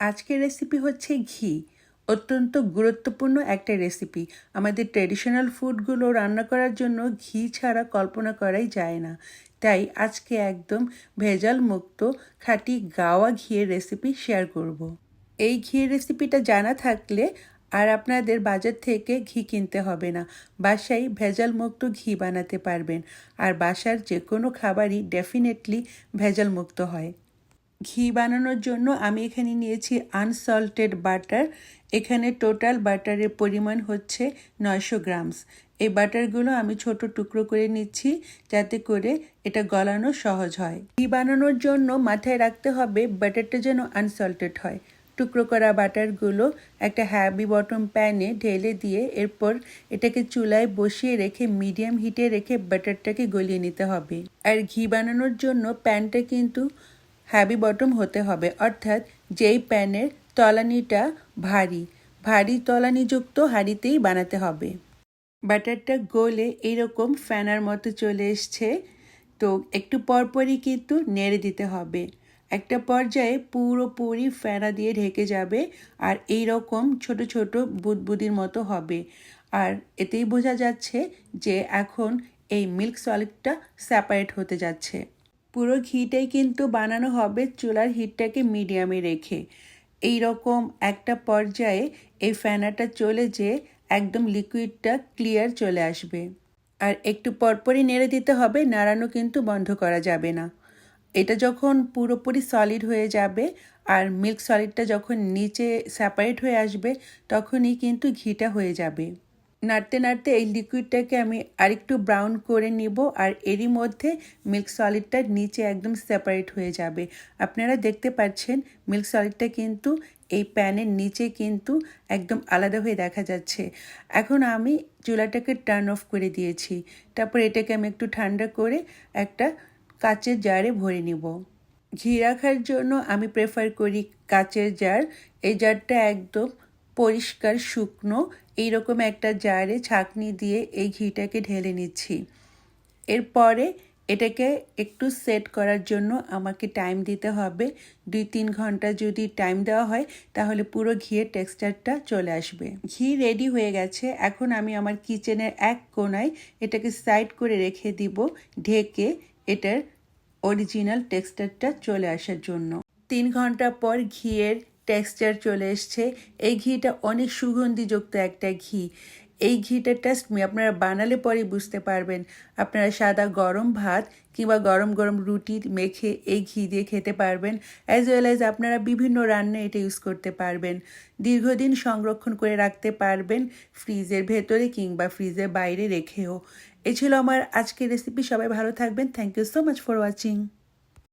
আজকের রেসিপি হচ্ছে ঘি। অত্যন্ত গুরুত্বপূর্ণ একটা রেসিপি আমাদের ট্রেডিশনাল ফুডগুলো রান্না করার জন্য ঘি ছাড়া কল্পনা করাই যায় না। তাই আজকে একদম ভেজাল মুক্ত, খাঁটি, গাওয়া ঘিয়ের রেসিপি শেয়ার করব। এই ঘিয়ের রেসিপিটা জানা থাকলে আর আপনাদের বাজার থেকে ঘি কিনতে হবে না। বাসায় ভেজাল মুক্ত ঘি বানাতে পারবেন। আর বাসার যে কোনো খাবারই ডেফিনেটলি ভেজাল মুক্ত হয়। ঘি বানানোর জন্য আমি এখানে নিয়েছি আনসল্টেড বাটার এখানে টোটাল বাটারের পরিমাণ হচ্ছে নয়শো গ্রামস এই বাটারগুলো আমি ছোট টুকরো করে নিচ্ছি যাতে করে এটা গলানো সহজ হয়। ঘি বানানোর জন্য মাথায় রাখতে হবে বাটারটা যেন আনসল্টেড হয়। টুকরো করা বাটারগুলো একটা হ্যাভি বটম প্যানে ঢেলে দিয়ে এরপর এটাকে চুলায় বসিয়ে রেখে মিডিয়াম হিটে রেখে বাটারটাকে গলিয়ে নিতে হবে। আর ঘি বানানোর জন্য প্যানটা কিন্তু হ্যাভি বটম হতে হবে। অর্থাৎ যেই প্যানের তলানিটা ভারী ভারী তলানিযুক্ত হাঁড়িতেই বানাতে হবে। বাটারটা গলে এইরকম ফ্যানার মতো চলে এসছে। তো একটু পরপরই কিন্তু নেড়ে দিতে হবে। একটা পর্যায়ে পুরোপুরি ফেনা দিয়ে ঢেকে যাবে আর এই রকম ছোট ছোট বুদবুদির মতো হবে। আর এতেই বোঝা যাচ্ছে যে এখন এই মিল্ক সলিডটা সেপারেট হতে যাচ্ছে। পুরো ঘিটাই কিন্তু বানানো হবে চুলার হিটটাকে মিডিয়ামে রেখে। এই রকম একটা পর্যায়ে এই ফ্যানাটা চলে যে একদম লিকুইডটা ক্লিয়ার চলে আসবে। আর একটু পরপরই নেড়ে দিতে হবে, নাড়ানো কিন্তু বন্ধ করা যাবে না। এটা যখন পুরোপুরি সলিড হয়ে যাবে আর মিল্ক সলিডটা যখন নিচে সেপারেট হয়ে আসবে, তখনই কিন্তু ঘিটা হয়ে যাবে। নাড়তে নাড়তে এই লিকুইডটাকে আমি আরেকটু ব্রাউন করে নিব আর এরই মধ্যে মিল্ক সলিডটা নিচে একদম সেপারেট হয়ে যাবে। আপনারা দেখতে পাচ্ছেন মিল্ক সলিডটা কিন্তু এই প্যানের নিচে কিন্তু একদম আলাদা হয়ে দেখা যাচ্ছে। এখন আমি চুলাটাকে টার্ন অফ করে দিয়েছি। তারপর এটাকে আমি একটু ঠান্ডা করে একটা কাচের জারে ভরে নিব। ঘি রাখার জন্য আমি প্রেফার করি কাচের জার এই জারটা একদম পরিষ্কার শুকনো, এইরকম একটা জারে ছাঁকনি দিয়ে এই ঘিটাকে ঢেলে নিচ্ছি। এরপরে এটাকে একটু সেট করার জন্য আমাকে টাইম দিতে হবে। দুই তিন ঘণ্টা যদি টাইম দেওয়া হয়, তাহলে পুরো ঘিয়ের টেক্সচারটা চলে আসবে। ঘি রেডি হয়ে গেছে। এখন আমি আমার কিচেনের এক কোনায় এটাকে সাইড করে রেখে দিব, ঢেকে এটার অরিজিনাল টেক্সচারটা চলে আসার জন্য। তিন ঘণ্টা পর ঘিয়ের টেক্সচার চলে এসছে। এই ঘিটা অনেক সুগন্ধিযুক্ত একটা ঘি। এই ঘিটার টেস্ট মি আপনারা বানালে পরেই বুঝতে পারবেন। আপনারা সাদা গরম ভাত কিংবা গরম গরম রুটি মেখে এই ঘি দিয়ে খেতে পারবেন। অ্যাজ ওয়েল অ্যাজ আপনারা বিভিন্ন রান্না এটা ইউজ করতে পারবেন। দীর্ঘদিন সংরক্ষণ করে রাখতে পারবেন ফ্রিজের ভেতরে কিংবা ফ্রিজের বাইরে রেখেও। এ ছিল আমার আজকের রেসিপি সবাই ভালো থাকবেন। Thank you so much for watching